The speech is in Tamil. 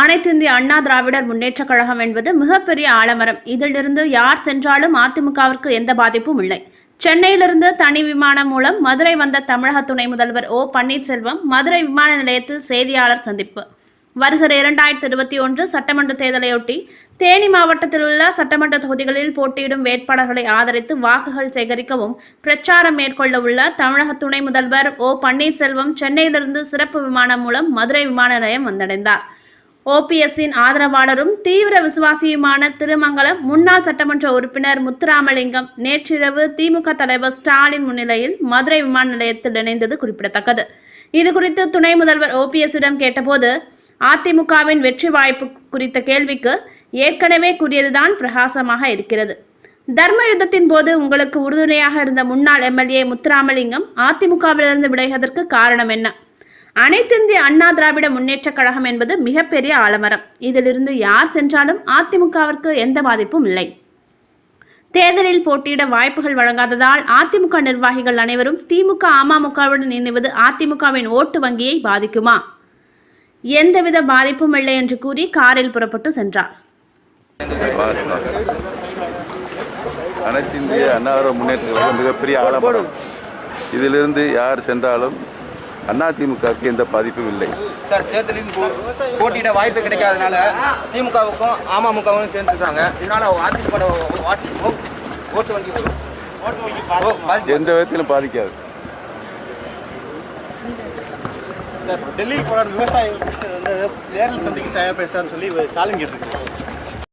அனைத்திந்திய அண்ணா திராவிடர் முன்னேற்றக் கழகம் என்பது மிகப்பெரிய ஆலமரம். இதிலிருந்து யார் சென்றாலும் அதிமுகவிற்கு எந்த பாதிப்பும் இல்லை. சென்னையிலிருந்து தனி விமானம் மூலம் மதுரை வந்த தமிழக துணை முதல்வர் ஓ பன்னீர்செல்வம் மதுரை விமான நிலையத்தில் செய்தியாளர் சந்திப்பு. வருகிற இரண்டாயிரத்தி இருபத்தி ஒன்று சட்டமன்ற தேர்தலையொட்டி தேனி மாவட்டத்தில் உள்ள சட்டமன்ற தொகுதிகளில் போட்டியிடும் வேட்பாளர்களை ஆதரித்து வாக்குகள் சேகரிக்கவும் பிரச்சாரம் மேற்கொள்ள உள்ள தமிழக துணை முதல்வர் ஓ பன்னீர்செல்வம் சென்னையிலிருந்து சிறப்பு விமானம் மூலம் மதுரை விமான நிலையம் வந்தடைந்தார். ஓபிஎஸ்ஸின் ஆதரவாளரும் தீவிர விசுவாசியுமான திருமங்கலம் முன்னாள் சட்டமன்ற உறுப்பினர் முத்துராமலிங்கம் நேற்றிரவு திமுக தலைவர் ஸ்டாலின் முன்னிலையில் மதுரை விமான நிலையத்தில் இணைந்தது குறிப்பிடத்தக்கது. இதுகுறித்து துணை முதல்வர் ஓபிஎஸ்ஸிடம் கேட்டபோது அதிமுகவின் வெற்றி வாய்ப்பு குறித்த கேள்விக்கு ஏற்கனவே கூறியதுதான் பிரகாசமாக இருக்கிறது. தர்ம யுத்தத்தின் போது உங்களுக்கு உறுதுணையாக இருந்த முன்னாள் எம்எல்ஏ முத்துராமலிங்கம் அதிமுகவிலிருந்து விடைவதற்கு காரணம் என்ன? அனைத்திந்திய அண்ணா திராவிட முன்னேற்றக் கழகம் என்பது மிகப்பெரிய ஆலமரம். இதிலிருந்து யார் சென்றாலும் அதிமுகவிற்கு எந்த பாதிப்பும் இல்லை. தேர்தலில் போட்டியிட வாய்ப்புகள் வழங்காததால் அதிமுக நிர்வாகிகள் அனைவரும் திமுக அமமுகவுடன் இணைவது அதிமுகவின் ஓட்டு வங்கியை பாதிக்குமா? எந்தவித பாதிப்பும் இல்லை என்று கூறி காரில் புறப்பட்டு சென்றார். அனைத்து இந்திய அன்னார முன்னேற்ற மிகப்பெரிய ஆலமரம். இதிலிருந்து யார் சென்றாலும் அதிமுகவுக்கு எந்த பாதிப்பும் இல்லை. சார் தேர்தலின் போ- போட்டியிட வாய்ப்பு கிடைக்காதனால திமுகவுக்கும் அமமுகவும் சேர்ந்துருக்காங்க. இதனால அதிமுக ஓட்டு வங்கி. எந்த விதத்திலும் பாதிக்காது. சார் டெல்லியில் போராடும் விவசாயிகள் நேரில் சந்திக்க பேசுறான்னு சொல்லி ஸ்டாலின் கேட்டிருக்காரு.